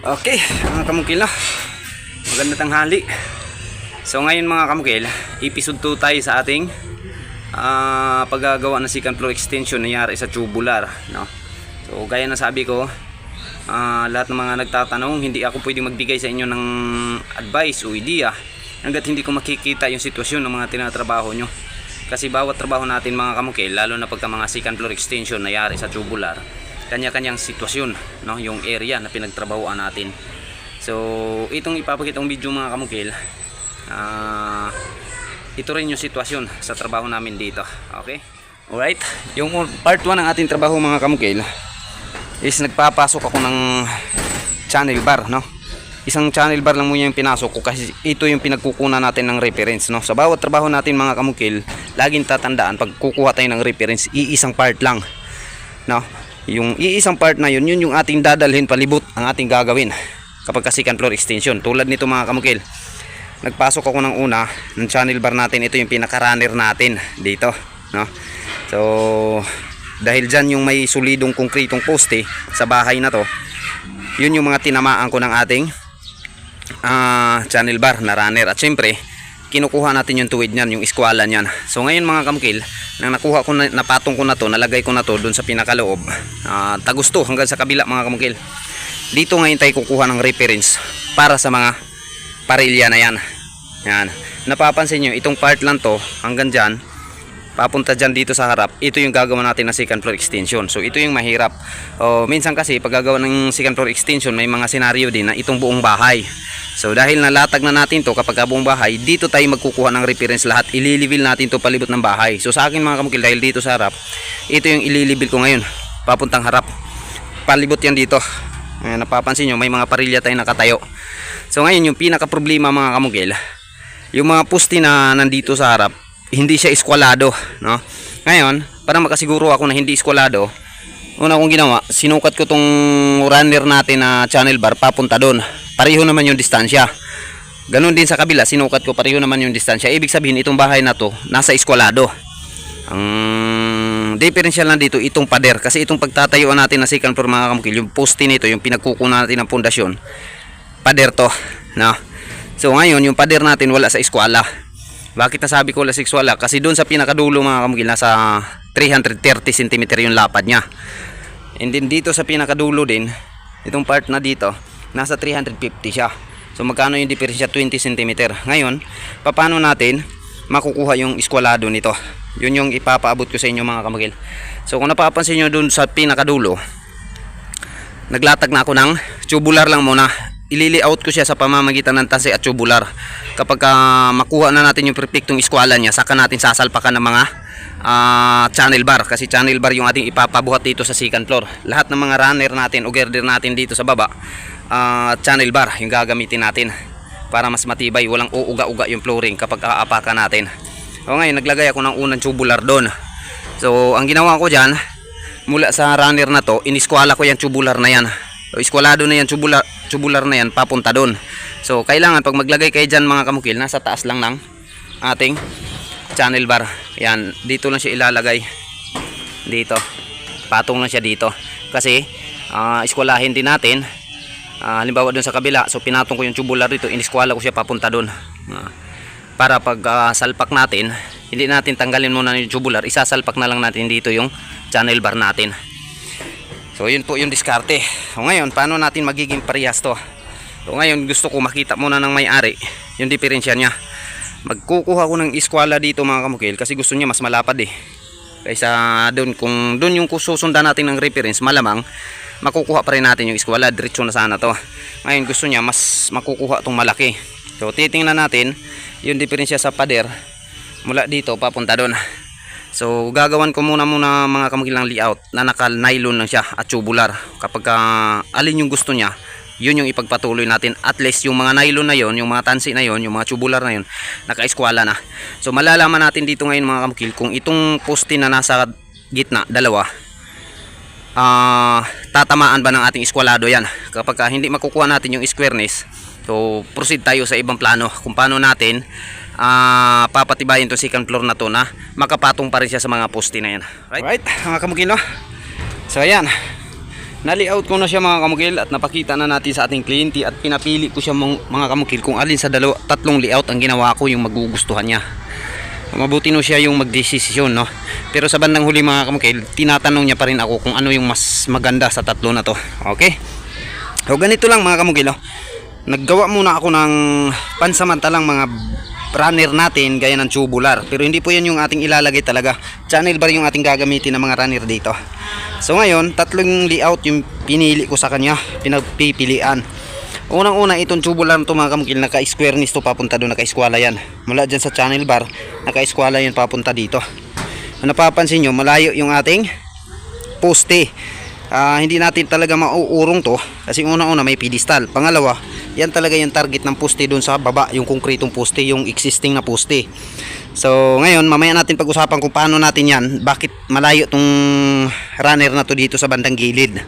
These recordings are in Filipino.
Okay, mga kamukil no. Maganda tanghali. So ngayon mga kamukil, episode 2 tayo sa ating ah, paggagawa ng second floor extension nangyari sa tubular. No? So gaya na sabi ko, ah, lahat ng mga nagtatanong, hindi ako pwedeng magbigay sa inyo ng advice o idea hanggat hindi ko makikita yung sitwasyon ng mga tinatrabaho nyo. Kasi bawat trabaho natin mga kamukil, lalo na pagka mga second floor extension nangyari sa tubular, kanya-kanyang sitwasyon, no? yung area na pinagtrabahoan natin. So, itong ipapakitang video mga kamukil, ah, ito rin yung sitwasyon sa trabaho namin dito. Okay? Alright? Yung part 1 ng ating trabaho mga kamukil is nagpapasok ako ng channel bar, no? Isang channel bar lang muna yung pinasok ko kasi ito yung pinagkukunan natin ng reference, no? Sa bawat trabaho natin mga kamukil, laging tatandaan pag kukuha tayo ng reference, iisang part lang. No? Yung iisang part na yun, yun yung ating dadalhin palibot ang ating gagawin kapag ka second floor extension. Tulad nito mga kamukil, nagpasok ako ng una ng channel bar natin. Ito yung pinaka-runner natin dito. No? So, dahil dyan yung may solidong konkretong poste sa bahay na to, yun yung mga tinamaan ko ng ating ah, channel bar na runner. At syempre, kinukuha natin yung tuwid niyan, yung iskwala niyan. So ngayon mga kamkil, nang nakuha ko na, napatong ko na to, nalagay ko na to doon sa pinakaloob. Ah, tagusto hanggang sa kabila mga kamkil. Dito ngayon tayo kukuha ng reference para sa mga parilya na yan. Yan. Napapansin nyo, itong part lang to, hanggang dyan, papunta dyan dito sa harap, ito yung gagawa natin na second floor extension. So ito yung mahirap. O, minsan kasi pag gagawa ng second floor extension, may mga senaryo din na itong buong bahay. So dahil nalatag na natin to kapag buong bahay, dito tayo magkukuha ng reference lahat. Ililibil natin to palibot ng bahay. So sa akin mga kamukil, dahil dito sa harap, ito yung ililibil ko ngayon, papuntang harap. Palibot yan dito. Ayan, napapansin nyo, may mga parilya tayo nakatayo. So ngayon, yung pinaka problema mga kamukil, yung mga pusti na nandito sa harap, hindi siya eskwalado, no? Ngayon, para makasiguro ako na hindi eskwalado, una kong ginawa, sinukat ko tong runner natin na channel bar papunta doon. Pareho naman yung distansya. Ganon din sa kabila, sinukat ko pareho naman yung distansya. Ibig sabihin, itong bahay na to, nasa eskwalado. Ang differential lang dito, itong pader. Kasi itong pagtatayuan natin na second floor mga kamukil, yung poste nito, yung pinagkukunan natin ng pundasyon, pader to. No? So ngayon, yung pader natin wala sa eskwala. Bakit nasabi ko wala sa eskwala? Kasi doon sa pinakadulo mga kamukil, nasa 330 cm yung lapad niya. And then dito sa pinakadulo din, itong part na dito, nasa 350 siya. So magkano yung diferensya? 20 cm. Ngayon, paano natin makukuha yung eskwalado nito? Yun yung ipapaabot ko sa inyo mga kamagil. So kung napapansin nyo dun sa pinakadulo, naglatag na ako ng tubular lang muna. Ilili-out ko siya sa pamamagitan ng tase at tubular. Kapag ah, makuha na natin yung perfectong eskwala niya, saka natin sasalpakan ng mga ah, channel bar. Kasi channel bar yung ating ipapabuhat dito sa second floor. Lahat ng mga runner natin o girder natin dito sa baba, ah, channel bar yung gagamitin natin para mas matibay, walang uuga-uga yung flooring kapag aapakan natin. O ngayon, naglagay ako ng unang tubular doon. So, ang ginawa ko dyan, mula sa runner na to, iniskwala ko yung tubular na yan. So, iskwalado na yan, tubular, tubular na yan, papunta doon. So, kailangan pag maglagay kayo dyan mga kamukil, nasa taas lang ng ating channel bar. Yan, dito lang siya ilalagay. Dito. Patong lang siya dito. Kasi, ah, iskwalahin din natin. Ah, halimbawa doon sa kabila, so pinatong ko yung tubular dito, iniskwala ko siya papunta doon. Ah, para pag ah, salpak natin, hindi natin tanggalin muna yung tubular, isasalpak na lang natin dito yung channel bar natin. So yun po yung diskarte. So ngayon, paano natin magiging parehas to? So ngayon, gusto ko makita muna ng may-ari yung diferensya niya. Magkukuha ko ng iskwala dito mga kamukil kasi gusto niya mas malapad eh. Kaysa doon, kung doon yung susundan natin ng reference, malamang makukuha pa rin natin yung iskwala. Diretso na sana to. Ngayon gusto niya mas makukuha tong malaki. So titingnan natin yung diferensya sa pader mula dito papunta doon. So gagawan ko muna muna mga kamukilang layout na naka nylon lang siya at tubular. Kapag ah, alin yung gusto niya, yun yung ipagpatuloy natin. At least yung mga nylon na yon, yung mga tansi na yon, yung mga tubular na yon, naka-eskwala na. So malalaman natin dito ngayon mga kamukil kung itong poste na nasa gitna, dalawa, ah tatamaan ba ng ating eskwalado yan. Kapag ah, hindi makukuha natin yung squareness, so proceed tayo sa ibang plano kung paano natin ah papatibayin to second floor na to na makapatong pa rin siya sa mga poste na yan. Right, right mga kamukil no? So ayan, Na-layout ko na siya mga kamukil at napakita na natin sa ating kliyente at pinapili ko siya mga, kamukil kung alin sa dalawa, tatlong layout ang ginawa ko yung magugustuhan niya. Mabuti no siya yung magdesisyon no. Pero sa bandang huli mga kamukil, tinatanong niya pa rin ako kung ano yung mas maganda sa tatlo na to. Okay? So ganito lang mga kamukil. Oh. Naggawa muna ako ng pansamantalang mga runner natin gaya ng tubular. Pero hindi po yan yung ating ilalagay talaga. Channel bar yung ating gagamitin ng mga runner dito. So ngayon, tatlong layout yung pinili ko sa kanya, pinagpipilian. Unang-una itong tubular to mga kamukil, naka-square nis to papunta doon, naka-eskwala yan. Mula dyan sa channel bar, naka-eskwala yan papunta dito. Napapansin nyo, malayo yung ating poste. Ah, hindi natin talaga mauurong to kasi unang-una may pedestal. Pangalawa, yan talaga yung target ng poste doon sa baba, yung konkretong poste, yung existing na poste. So, ngayon, mamaya natin pag-usapan kung paano natin yan, bakit malayo tong runner na to dito sa bandang gilid.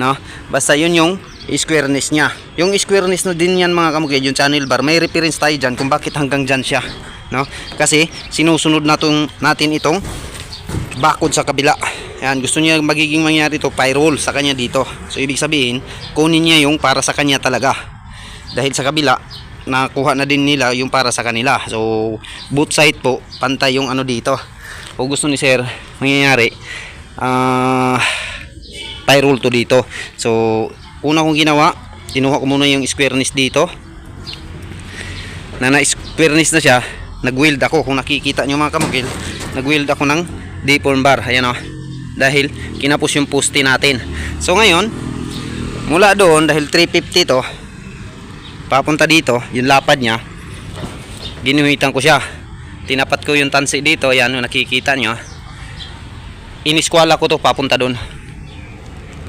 No? Basta yun yung squareness niya. Yung squareness no din yan mga kamukid, yung channel bar, may reference tayo dyan kung bakit hanggang dyan siya. No? Kasi sinusunod natong, natin itong bakod sa kabila. Yan, gusto niya magiging mangyari to pyrol sa kanya dito. So ibig sabihin, kunin niya yung para sa kanya talaga. Dahil sa kabila, nakuha na din nila yung para sa kanila. So both side po, pantay yung ano dito. O gusto ni sir, mangyayari, ah pyrol to dito. So una kong ginawa, kinuha ko muna yung squareness dito. Na na-squareness na siya, nag-weld ako. Kung nakikita nyo mga kamukil, nag-weld ako ng deform bar. Ayan o. Dahil kinapos yung poste natin. So ngayon, mula doon, dahil 350 to, papunta dito, yung lapad niya, ginuhitan ko siya. Tinapat ko yung tansi dito, ayan yung nakikita nyo. Iniskwala ko to papunta doon.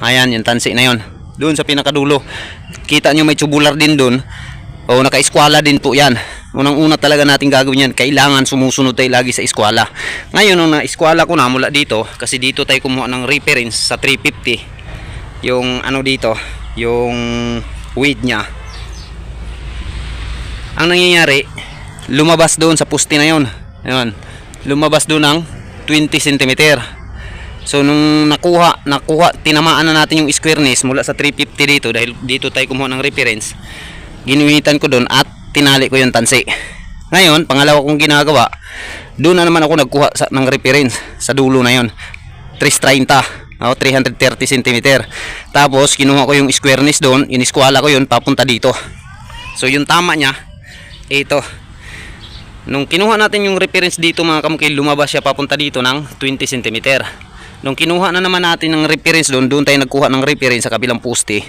Ayan, yung tansi na yon. Doon sa pinakadulo. Kita nyo may tubular din doon. O naka-eskwala din po yan. Unang-una talaga natin gagawin yan. Kailangan sumusunod tayo lagi sa eskwala. Ngayon, nung na-eskwala ko na mula dito, kasi dito tayo kumuha ng reference sa 350. Yung ano dito, yung weight niya. Ang nangyayari, lumabas doon sa puste na yon. Ayun. Lumabas doon ng 20 cm. So nung nakuha, nakuha, tinamaan na natin yung squareness mula sa 350 dito dahil dito tayo kumuha ng reference. Ginuhitan ko doon at tinali ko yung tansi. Ngayon, pangalawa kong ginagawa, doon na naman ako nagkuha sa, ng reference sa dulo na yon. 330 o 330 cm. Tapos kinuha ko yung squareness doon, iniskwala ko yun papunta dito. So yung tama niya, ito. Nung kinuha natin yung reference dito mga kamukil, lumabas siya papunta dito ng 20 cm. Nung kinuha na naman natin ng reference doon, doon tayo nagkuha ng reference sa kabilang poste.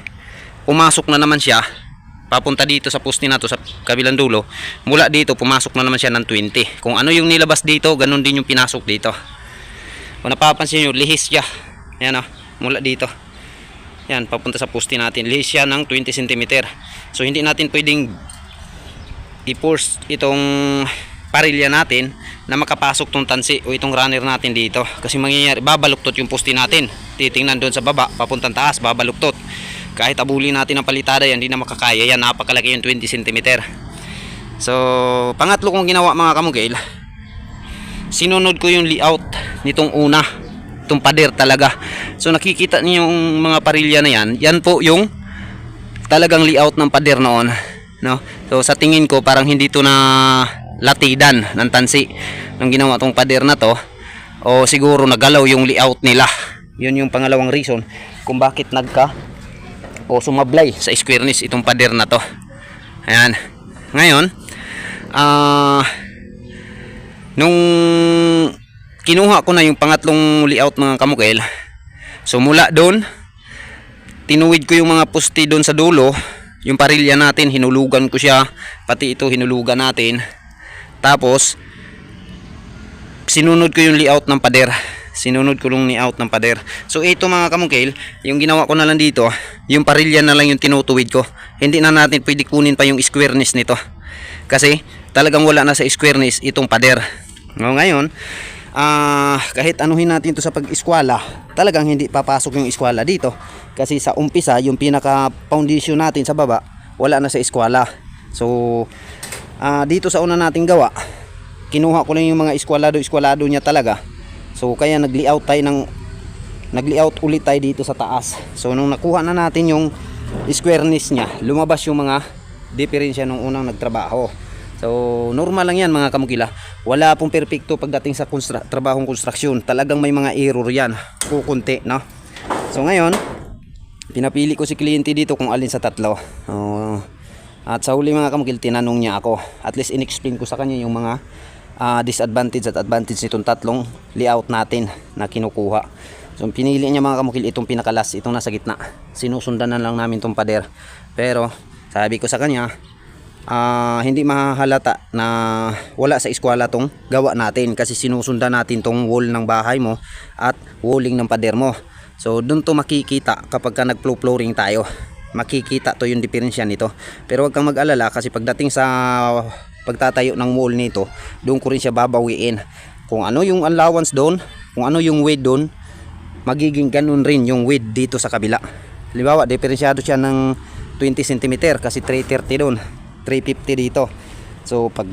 Pumasok na naman siya papunta dito sa poste na to sa kabilang dulo. Mula dito pumasok na naman siya ng 20. Kung ano yung nilabas dito, ganun din yung pinasok dito. Kung napapansin nyo, lihis siya. Yan o, mula dito. Yan, papunta sa poste natin. Lihis siya ng 20 cm. So hindi natin pwedeng i-force itong parilya natin na makapasok tong tansi o itong runner natin dito kasi mangyayari babaluktot yung poste natin titingnan doon sa baba papuntang taas babaluktot kahit abuli natin ang palitada yan hindi na makakaya. Yan napakalaki yung 20 cm so pangatlo kong ginawa mga kamugil sinunod ko yung layout nitong una itong pader talaga. So nakikita niyo yung mga parilya na yan. Yan po yung talagang layout ng pader noon no? So sa tingin ko parang hindi to na latidan ng tansi nung ginawa tong pader na to. O siguro nagalaw yung layout nila. Yun yung pangalawang reason kung bakit nagka o sumablay sa squareness itong pader na to. Ayan. Ngayon ah nung kinuha ko na yung pangatlong layout mga kamukil so mula doon tinuwid ko yung mga poste doon sa dulo yung parilya natin hinulugan ko siya pati ito hinulugan natin. Tapos sinunod ko yung layout ng pader sinunod ko yung layout ng pader. So ito mga kamungkil yung ginawa ko na lang dito yung parilya na lang yung tinutuwid ko. Hindi na natin pwede kunin pa yung squareness nito. Kasi talagang wala na sa squareness itong pader. No, ngayon ah kahit anuhin natin to sa pag-eskwala talagang hindi papasok yung eskwala dito. Kasi sa umpisa yung pinaka foundation natin sa baba wala na sa eskwala. So ah, dito sa una nating gawa kinuha ko lang yung mga eskwalado eskwalado niya talaga so kaya nag layout tayo ng nag-layout ulit tayo dito sa taas. So nung nakuha na natin yung squareness niya, lumabas yung mga diferensya nung unang nagtrabaho. So normal lang yan mga kamukila. Wala pong perpekto pagdating sa constra- trabahong construction. Talagang may mga error yan. Kukunti, no? So ngayon, pinapili ko si kliyente dito kung alin sa tatlo. Oh, at sa huli mga kamukil, tinanong niya ako. At least in-explain ko sa kanya yung mga ah, disadvantage at advantage nitong tatlong layout natin na kinukuha. So pinili niya mga kamukil itong pinakalas, itong nasa gitna. Sinusundan na lang namin tong pader. Pero sabi ko sa kanya, ah, hindi mahalata na wala sa eskwela tong gawa natin kasi sinusundan natin tong wall ng bahay mo at walling ng pader mo. So doon to makikita kapag ka nag flooring tayo. Makikita to yung diferensya nito. Pero wag kang mag-alala kasi pagdating sa pagtatayo ng wall nito, doon ko rin siya babawiin. Kung ano yung allowance doon, kung ano yung weight doon, magiging ganun rin yung width dito sa kabila. Halimbawa, diferensyado siya ng 20 cm kasi 330 doon, 350 dito. So pag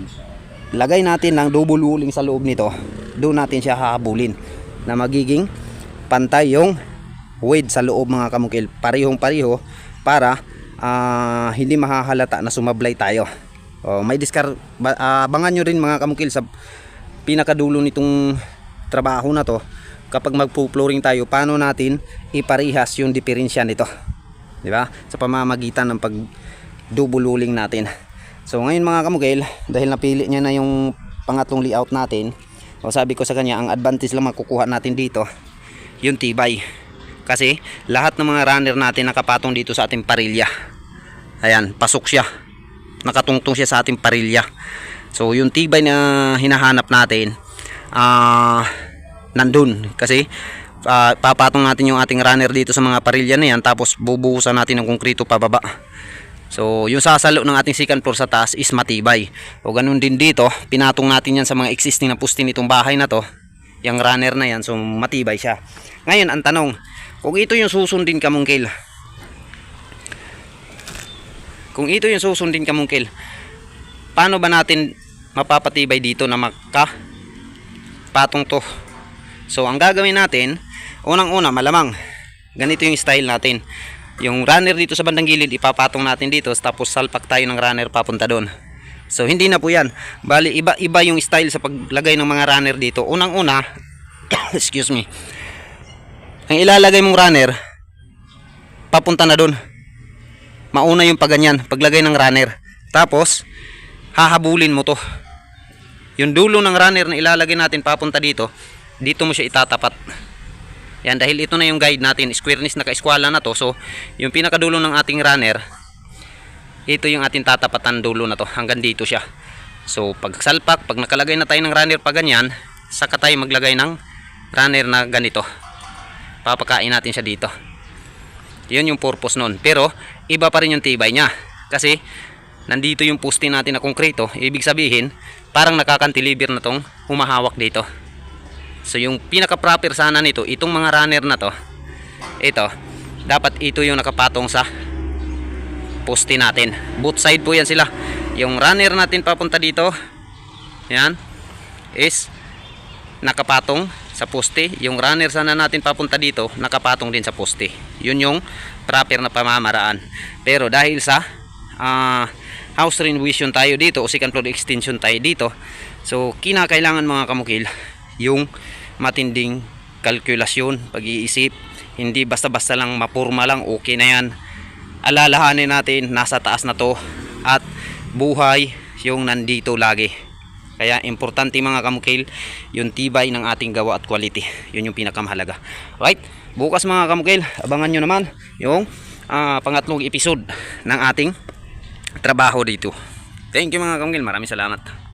lagay natin ng double walling sa loob nito, doon natin siya hahabulin na magiging pantay yung width sa loob mga kamukil. Parehong pareho para ah, hindi mahahalata na sumablay tayo. Oh, may discard ah, abangan nyo rin mga kamukil sa pinakadulo nitong trabaho na to. Kapag magpo-flooring tayo paano natin iparihas yung diferensya nito? Di ba? Sa pamamagitan ng pag double natin. So ngayon mga kamugel dahil napili niya na yung pangatlong layout natin o sabi ko sa kanya ang advantage lang makukuha natin dito yung tibay. Kasi lahat ng mga runner natin nakapatong dito sa ating parilya. Ayan pasok siya nakatungtong siya sa ating parilya. So yung tibay na hinahanap natin ah nandun. Kasi ah, papatong natin yung ating runner dito sa mga parilya na yan tapos bubuhusan natin ng konkrito pababa. So yung sasalo ng ating second floor sa taas is matibay. O ganun din dito pinatong natin yan sa mga existing na puste nitong bahay na to yung runner na yan so matibay siya. Ngayon ang tanong kung ito yung susundin ka mungkil kung ito yung susundin ka mungkil paano ba natin mapapatibay dito na maka patong to So ang gagawin natin, unang-una malamang ganito yung style natin. Yung runner dito sa bandang gilid ipapatong natin dito tapos salpak tayo ng runner papunta doon. So hindi na po 'yan. Bali iba-iba yung style sa paglagay ng mga runner dito. Unang-una, excuse me. Ang ilalagay mong runner papunta na doon. Mauna yung paganyan, paglagay ng runner. Tapos hahabulin mo to. Yung dulo ng runner na ilalagay natin papunta dito, dito mo siya itatapat. Yan dahil ito na yung guide natin squareness na kaeskwala na to. So yung pinakadulo ng ating runner ito yung ating tatapatan dulo na to. Hanggang dito siya. So pag salpak pag nakalagay na tayo ng runner pa ganyan saka tayo maglagay ng runner na ganito. Papakain natin siya dito. Yun yung purpose nun. Pero iba pa rin yung tibay niya kasi nandito yung poste natin na konkreto ibig sabihin parang nakakantilibir na tong humahawak dito So yung pinaka proper sana nito, itong mga runner na to, ito, dapat ito yung nakapatong sa poste natin. Both side po yan sila. Yung runner natin papunta dito, yan, is nakapatong sa poste. Yung runner sana natin papunta dito, nakapatong din sa poste. Yun yung proper na pamamaraan. Pero dahil sa ah, house renovation tayo dito o second floor extension tayo dito, so kinakailangan mga kamukil yung matinding kalkulasyon, pag-iisip. Hindi basta-basta lang mapurma lang, okay na yan. Alalahanin natin, nasa taas na to at buhay yung nandito lagi. Kaya importante mga kamukil, yung tibay ng ating gawa at quality. Yun yung pinakamahalaga. Right? Bukas mga kamukil, abangan nyo naman yung ah, pangatlong episode ng ating trabaho dito. Thank you mga kamukil, maraming salamat.